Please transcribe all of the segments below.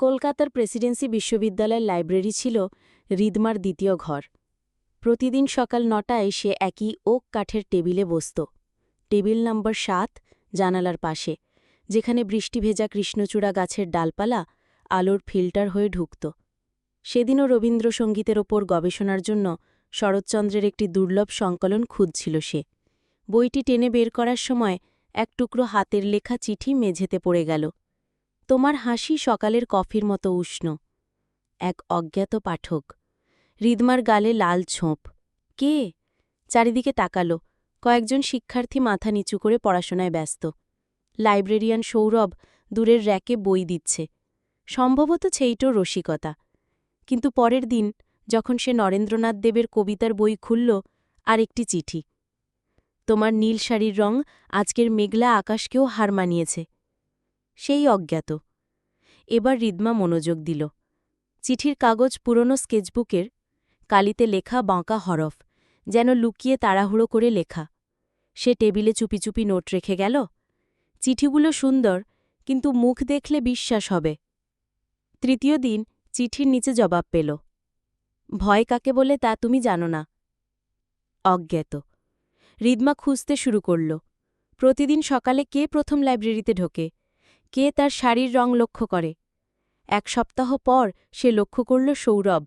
কলকাতার প্রেসিডেন্সি বিশ্ববিদ্যালয়ের লাইব্রেরি ছিল রিদমার দ্বিতীয় ঘর। প্রতিদিন সকাল নটায় সে একই ওক কাঠের টেবিলে বসত। টেবিল নম্বর সাত, জানালার পাশে, যেখানে বৃষ্টি ভেজা কৃষ্ণচূড়া গাছের ডালপালা আলোর ফিল্টার হয়ে ঢুকত। সেদিনও রবীন্দ্রসঙ্গীতের ওপর গবেষণার জন্য শরৎচন্দ্রের একটি দুর্লভ সংকলন খুঁজছিল সে। বইটি টেনে বের করার সময় এক টুকরো হাতের লেখা চিঠি মেঝেতে পড়ে গেল। তোমার হাসি সকালের কফির মতো উষ্ণ। এক অজ্ঞাত পাঠক। রিদমার গালে লাল ছোঁপ। কে? চারিদিকে তাকালো। কয়েকজন শিক্ষার্থী মাথা নিচু করে পড়াশোনায় ব্যস্ত। লাইব্রেরিয়ান সৌরভ দূরের র্যাকে বই দিচ্ছে। সম্ভবত সেইটো রসিকতা। কিন্তু পরের দিন, যখন সে নরেন্দ্রনাথ দেবের কবিতার বই খুলল আর একটি চিঠি। তোমার নীল শাড়ির রং আজকের মেঘলা আকাশকেও হার মানিয়েছে। সেই অজ্ঞাত। এবার রিদমা মনোযোগ দিল। চিঠির কাগজ পুরনো স্কেচবুকের, কালিতে লেখা বাঁকা হরফ, যেন লুকিয়ে তাড়াহুড়ো করে লেখা। সে টেবিলে চুপি চুপি নোট রেখে গেল। চিঠিগুলো সুন্দর, কিন্তু মুখ দেখলে বিশ্বাস হবে। তৃতীয় দিন চিঠির নিচে জবাব পেল। ভয় কাকে বলে তা তুমি জানো না। অজ্ঞাত। রিদমা খুঁজতে শুরু করল। প্রতিদিন সকালে কে প্রথম লাইব্রেরিতে ঢোকে? কে তার শাড়ির রং লক্ষ্য করে। এক সপ্তাহ পর সে লক্ষ্য করল সৌরভ,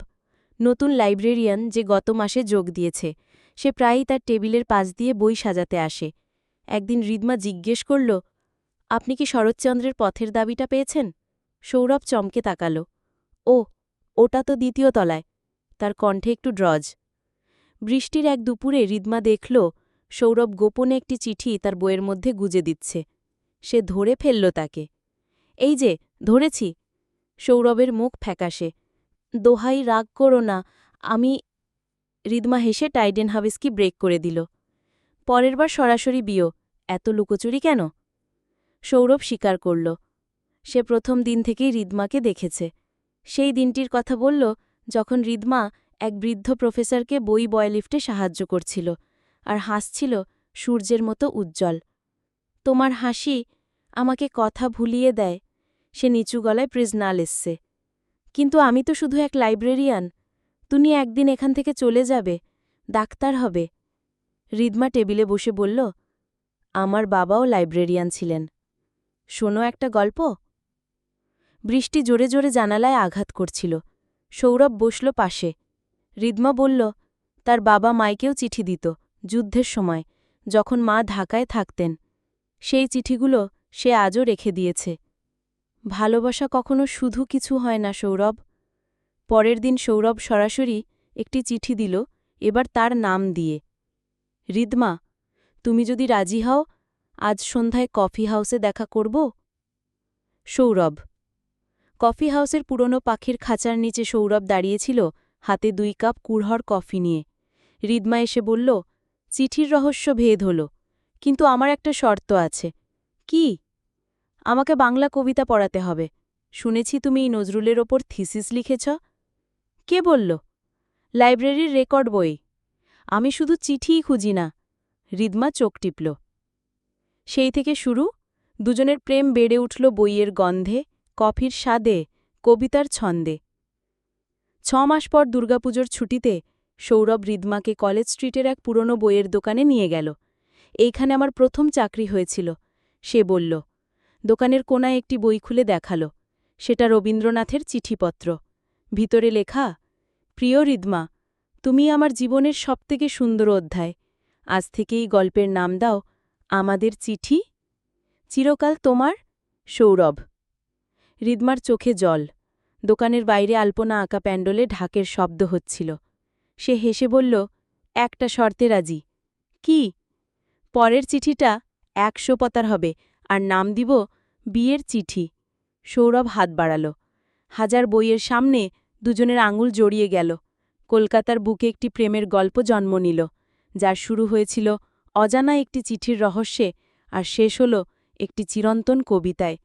নতুন লাইব্রেরিয়ান যে গত মাসে যোগ দিয়েছে। সে প্রায়ই তার টেবিলের পাশ দিয়ে বই সাজাতে আসে। একদিন রিদমা জিজ্ঞেস করল, আপনি কি শরৎচন্দ্রের পথের দাবিটা পেয়েছেন? সৌরভ চমকে তাকাল, ও, ওটা তো দ্বিতীয় তলায়। তার কণ্ঠে একটু ড্রজ। বৃষ্টির এক দুপুরে রিদমা দেখল, সৌরভ গোপনে একটি চিঠি তার বইয়ের মধ্যে গুজে দিচ্ছে। সে ধরে ফেলল তাকে। এই যে, ধরেছি সৌরভের মুখ ফ্যাকাশে। দোহাই, রাগ করো না। আমি রিদমা হেসে টাইডেন হাবিসকি ব্রেক করে দিল। পরের বার সরাসরি বিও এত লুকোচুরি কেন সৌরভ স্বীকার করল। সে প্রথম দিন থেকেই রিদমাকে দেখেছে। সেই দিনটির কথা বলল যখন রিদমা এক বৃদ্ধ প্রফেসরকে বই বয়লিফটে সাহায্য করছিল আর হাসছিল সূর্যের মতো উজ্জ্বল। তোমার হাসি আমাকে কথা ভুলিয়ে দেয়। সে নিচু গলায় প্রিজনাল এসছে। কিন্তু আমি তো শুধু এক লাইব্রেরিয়ান। তুমি একদিন এখান থেকে চলে যাবে, ডাক্তার হবে। রিদমা টেবিলে বসে বলল, আমার বাবাও লাইব্রেরিয়ান ছিলেন। শোনো একটা গল্প। বৃষ্টি জোরে জোরে জানালায় আঘাত করছিল। সৌরভ বসল পাশে। রিদমা বলল, তার বাবা মাইকেও চিঠি দিত, যুদ্ধের সময়, যখন মা ঢাকায় থাকতেন। সেই চিঠিগুলো সে আজও রেখে দিয়েছে। ভালোবাসা কখনো শুধু কিছু হয় না, সৌরভ। পরের দিন সৌরভ সরাসরি একটি চিঠি দিল, এবার তার নাম দিয়ে। রিদমা, তুমি যদি রাজি হও, আজ সন্ধ্যায় কফি হাউসে দেখা করব? সৌরভ, কফি হাউসের পুরনো পাখির খাঁচার নিচে সৌরভ দাঁড়িয়েছিল, হাতে দুই কাপ কুড়হর কফি নিয়ে। রিদমা এসে বলল, চিঠির রহস্য ভেদ হল। কিন্তু আমার একটা শর্ত আছে। কি? আমাকে বাংলা কবিতা পড়াতে হবে। শুনেছি তুমি এই নজরুলের ওপর থিসিস লিখেছ। কে বলল? লাইব্রেরির রেকর্ড বই। আমি শুধু চিঠিই খুঁজি না। রিদমা চোখ টিপল। সেই থেকে শুরু, দুজনের প্রেম বেড়ে উঠল বইয়ের গন্ধে, কফির স্বাদে, কবিতার ছন্দে। ছ মাস পর দুর্গাপুজোর ছুটিতে সৌরভ রিদমাকে কলেজ স্ট্রিটের এক পুরনো বইয়ের দোকানে নিয়ে গেল। এইখানে আমার প্রথম চাকরি হয়েছিল। সে বলল, দোকানের কোনায় একটি বই খুলে দেখাল। সেটা রবীন্দ্রনাথের চিঠিপত্র। ভিতরে লেখা, প্রিয় রিদমা, তুমি আমার জীবনের সবথেকে সুন্দর অধ্যায়। আজ থেকেই গল্পের নাম দাও, আমাদের চিঠি। চিরকাল তোমার সৌরভ রিদমার চোখে জল। দোকানের বাইরে আলপনা আঁকা প্যান্ডলে ঢাকের শব্দ হচ্ছিল। সে হেসে বলল, একটা শর্তে রাজি। কি? পরের চিঠিটা একশো পতার হবে, আর নাম দিব বিয়ের চিঠি। সৌরভ হাত বাড়াল। হাজার বইয়ের সামনে দুজনের আঙুল জড়িয়ে গেল। কলকাতার বুকে একটি প্রেমের গল্প জন্ম নিল, যার শুরু হয়েছিল অজানা একটি চিঠির রহস্যে, আর শেষ হল একটি চিরন্তন কবিতায়।